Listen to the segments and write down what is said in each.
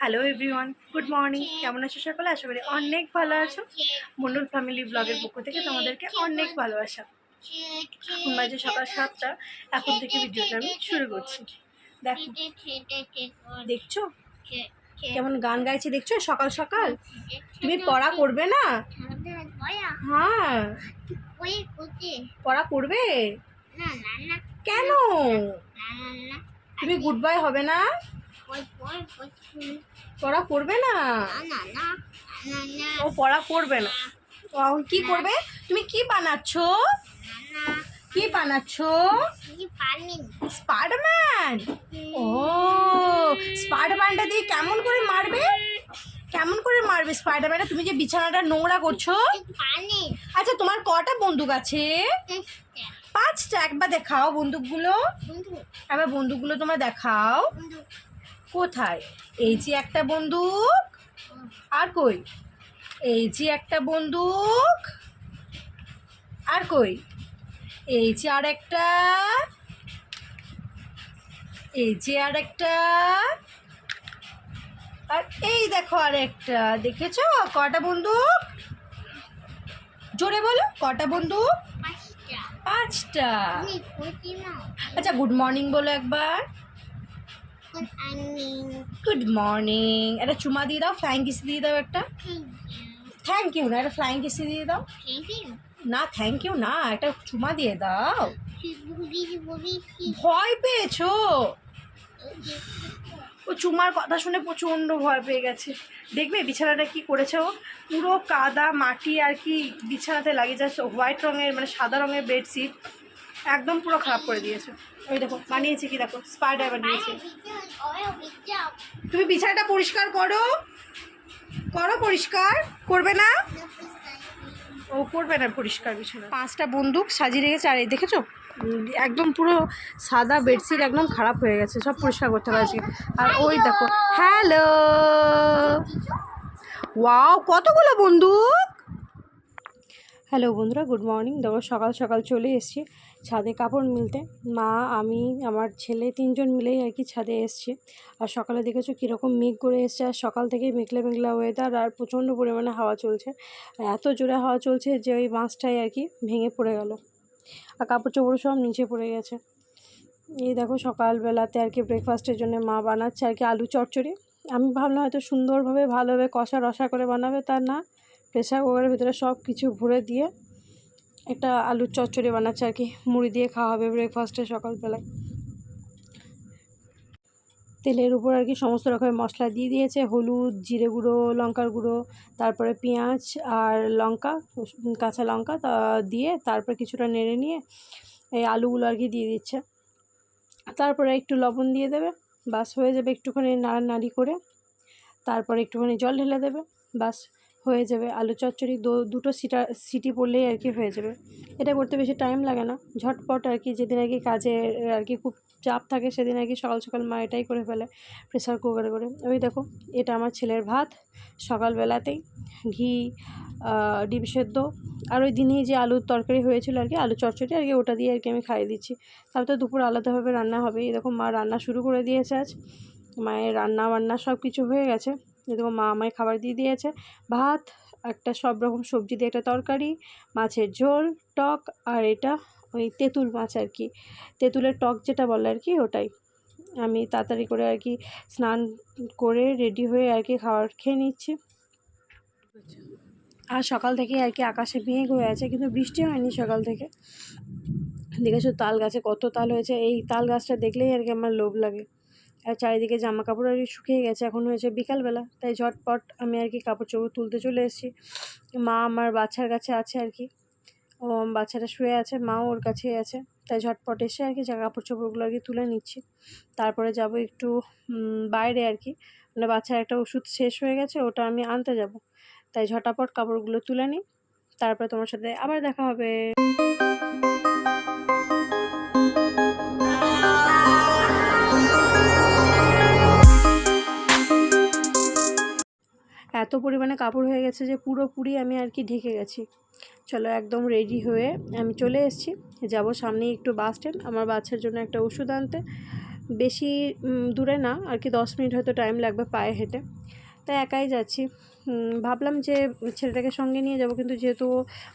Hello everyone good morning কেমন আছো সকলে? আশা করি অনেক ভালো আছো। মন্ডল ফ্যামিলি ব্লগের পক্ষ থেকে তোমাদেরকে অনেক ভালোবাসা। এখন বাজে সকাল সাতটা। এখন থেকে ভিডিওটা আমি শুরু করছি। দেখো। দেখছ? কেমন গান গাইছে দেখছ? সকাল সকাল? তুমি পড়া করবে না? হ্যাঁ। পড়া করবে? কেন? তুমি গুড বাই হবে না? পড়া করবে না? ও পড়া করবে না। এখন কি করবে? তুমি কি বানাচ্ছো? কি বানাচ্ছো? স্পাইডারম্যান? ও স্পাইডারম্যানটা দিয়ে কেমন করে মারবে? কেমন করে মারবে স্পাইডারম্যানটা? তুমি যে বিছানাটা নোংরা করছ? আচ্ছা তোমার কটা বন্দুক আছে? পাঁচটা। একবার দেখাও বন্দুকগুলো। একবার বন্দুকগুলো তোমরা দেখাও। কোথায়? এই যে একটা বন্দুক। আর কই? এই যে একটা বন্দুক। আর কই? এই যে আর একটা। এই যে আর একটা। আর এই দেখো আর একটা। দেখেছ? কটা বন্দুক? জোরে বলো কটা বন্দুক? পাঁচটা। আচ্ছা গুড মর্নিং বলো একবার। গুড মর্নিং একটা চুমা দিয়ে দাও ফ্লাইং কিস দিয়ে দাও একটা। থ্যাংক ইউ না একটা ফ্লাইং কিস দিয়ে দাও। না থ্যাংক ইউ না একটা চুমা দিয়ে দাও। ভয় পেয়েছ? ও চুমার কথা শুনে প্রচণ্ড ভয় পেয়ে গেছে। দেখবে বিছানাটা কি করেছে ও? পুরো কাদা মাটি আর কি বিছানাতে লাগিয়ে যাচ্ছে। হোয়াইট রঙের মানে সাদা রঙের বেডশিট একদম পুরো খারাপ করে দিয়েছে। ওই দেখো, বানিয়েছে কি দেখো? স্পাইডার বানিয়েছে। তুমি বিছানাটা পরিষ্কার করো। করো পরিষ্কার, করবে না? ও করবে না পরিষ্কার বিছানা। পাঁচটা বন্দুক সাজিয়ে রেখেছে, আর এই দেখেছ? একদম পুরো সাদা বেডশিট একদম খারাপ হয়ে গেছে, সব পরিষ্কার করতে পারছি আর ওই দেখো, হ্যালো! ওয়াও, কতগুলো বন্দুক? হ্যালো বন্ধুরা, গুড মর্নিং। দেখো, সকাল সকাল চলে এসেছি ছাদে কাপড় মিলতে। মা, আমি, আমার ছেলে তিনজন মিলেই আর কি ছাদে এসছি। আর সকালে দেখেছ কীরকম মেঘ করে এসছে। আর সকাল থেকেই মেঘলা মেঘলা ওয়েদার আর প্রচণ্ড পরিমাণে হাওয়া চলছে। এত জোরে হাওয়া চলছে যে ওই বাঁশটাই আর কি ভেঙে পড়ে গেল। আর কাপড় চোপড় সব নিচে পড়ে গেছে। এই দেখো, সকালবেলাতে আর কি ব্রেকফাস্টের জন্য মা বানাচ্ছে আর কি আলু চচ্চড়ি। আমি ভাবলাম হয়তো সুন্দরভাবে, ভালোভাবে কষা রসা করে বানাবে, তা না। প্রেসার কুকারের ভিতরে সব কিছু ভরে দিয়ে একটা আলুর চচ্চড়ি বানাচ্ছে আর কি। মুড়ি দিয়ে খাওয়া হবে ব্রেকফাস্টে সকালবেলায়। তেলের উপর আর কি সমস্ত রকমের মশলা দিয়ে দিয়েছে। হলুদ, জিরে গুঁড়ো, লঙ্কার গুঁড়ো, তারপরে পেঁয়াজ আর লঙ্কা কাঁচা লঙ্কা দিয়ে তারপরে কিছুটা নেড়ে নিয়ে এই আলুগুলো আর কি দিয়ে দিচ্ছে। তারপরে একটু লবণ দিয়ে দেবে। বাস হয়ে যাবে একটুখানি নাড়ানাড়ি করে। তারপরে একটুখানি জল ঢেলে দেবে। বাস হয়ে যাবে, আলু চচ্চড়ি দুটো সিটা, সিটি পড়লেই আর কি হয়ে যাবে। এটা করতে বেশি টাইম লাগে না। ঝটপট আর কি যেদিন আর কি কাজে আর কি খুব চাপ থাকে সেদিন আর কি সকাল সকাল মা এটাই করে ফেলে প্রেশার কুকারে করে। ওই দেখো, এটা আমার ছেলের ভাত, সকালবেলাতেই ঘি ডিম সেদ্ধ, আর ওই দিনই যে আলুর তরকারি হয়েছিল আর কি, আলু চচ্চড়ি আর কি ওটা দিয়ে আর কি আমি খাইয়ে দিচ্ছি। তারপর তো দুপুর আলাদাভাবে রান্না হবে দেখো মা রান্না শুরু করে দিয়েছে আজ। মায়ের রান্না বান্না সব কিছু হয়ে গেছে। দেখো মা আমায় খাবার দিয়ে দিয়েছে। ভাত, একটা সব রকম সবজি দিয়ে একটা তরকারি, মাছের ঝোল, টক, আর এটা ওই তেঁতুল মাছ আর কি। তেঁতুলের টক যেটা বলে আর কি, ওটাই। আমি তাড়াতাড়ি করে আর কি স্নান করে রেডি হয়ে আর কি খাবার খেয়ে নিচ্ছি। আর সকাল থেকে আর কি আকাশে মেঘ হয়ে আছে, কিন্তু বৃষ্টি হয়নি সকাল থেকে। দেখেছ তাল গাছে কত তাল হয়েছে, এই তাল গাছটা দেখলেই আর কি আমার লোভ লাগে। আর চারিদিকে জামা কাপড় আর শুকিয়ে গেছে, এখন হয়েছে বিকালবেলা। তাই ঝটপট আমি আর কি কাপড় চোপড় তুলতে চলে এসেছি। মা আমার বাচ্চার কাছে আছে আর কি। ও বাচ্চাটা শুয়ে আছে, মাও ওর কাছেই আছে। তাই ঝটপট এসে আর কি যা কাপড় চোপড়গুলো আর কি তুলে নিচ্ছি। তারপরে যাব একটু বাইরে আর কি। মানে বাচ্চার একটা ওষুধ শেষ হয়ে গেছে, ওটা আমি আনতে যাব। তাই ঝটাপট কাপড়গুলো তুলে নিই। তারপরে তোমার সাথে আবার দেখা হবে। এত পরিমাণে কাপড় হয়ে গেছে যে পুরোপুরি আমি আর কি ঢেকে গেছি। চলো একদম রেডি হয়ে আমি চলে এসেছি। যাব সামনেই একটু বাস স্ট্যান্ড আমার বাচ্চার জন্য একটা ওষুধ আনতে। বেশি দূরে না, আর কি দশ মিনিট হয়তো টাইম লাগবে পায়ে হেঁটে। তাই একাই যাচ্ছি। ভাবলাম যে ছেলেটাকে সঙ্গে নিয়ে যাব, কিন্তু যেহেতু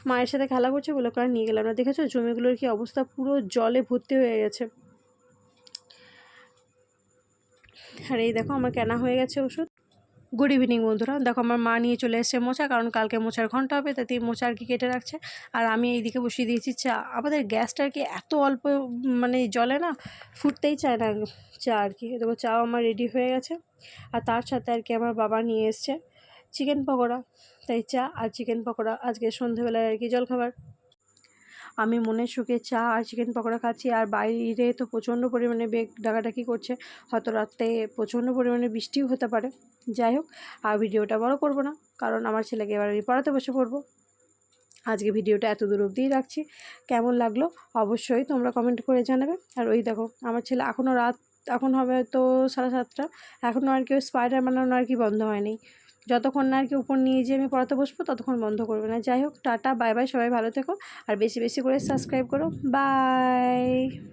মায়ের সাথে খেলা করছে, বলে আর নিয়ে গেলাম না। দেখেছ? জমিগুলোর কি অবস্থা? পুরো জলে ভর্তি হয়ে গেছে। আর এই দেখো, আমার কেনা হয়ে গেছে ওষুধ। গুড ইভিনিং বন্ধুরা। দেখো, আমার মা নিয়ে চলে এসেছে মোচা, কারণ কালকে মোচার ঘণ্টা হবে তাতে মোচা আর কি কেটে রাখছে। আর আমি এইদিকে বসিয়ে দিয়েছি চা। আমাদের গ্যাসটা আর কি এত অল্প মানে জলে না, ফুটতেই চায় না চা আর কি। দেখো, চাও আমার রেডি হয়ে গেছে। আর তার সাথে আর কি আমার বাবা নিয়ে এসছে। চিকেন পকোড়া, তাই চা আর চিকেন পকোড়া। আজকে সন্ধেবেলায় আর কি জলখাবার। আমি মনের সুখে চা আর চিকেন পকোড়া খাচ্ছি আর বাইরে তো প্রচণ্ড পরিমাণে বেগ ডাকাডাকি করছে। হয়তো রাতে প্রচণ্ড পরিমাণে বৃষ্টিও হতে পারে। যাই হোক, আর ভিডিওটা বড় করব না, কারণ আমার ছেলেকে এবার আমি পড়াতে বসে পড়ব। আজকে ভিডিওটা এত দূর অবধিই রাখছি। কেমন লাগল অবশ্যই তোমরা কমেন্ট করে জানাবে। আর ওই দেখো, আমার ছেলে এখনও রাত, এখন হবে তো সাড়ে সাতটা। এখনও আর কি স্পাইডার বানানো আর কি বন্ধ হয়নি। যতক্ষণ না আর কি উপর নিয়ে যেয়ে আমি পড়াতে বসবো, ততক্ষণ বন্ধ করবে না। যাই হোক, টাটা, বাই বাই, সবাই ভালো থেকো। আর বেশি বেশি করে সাবস্ক্রাইব করো। বাই।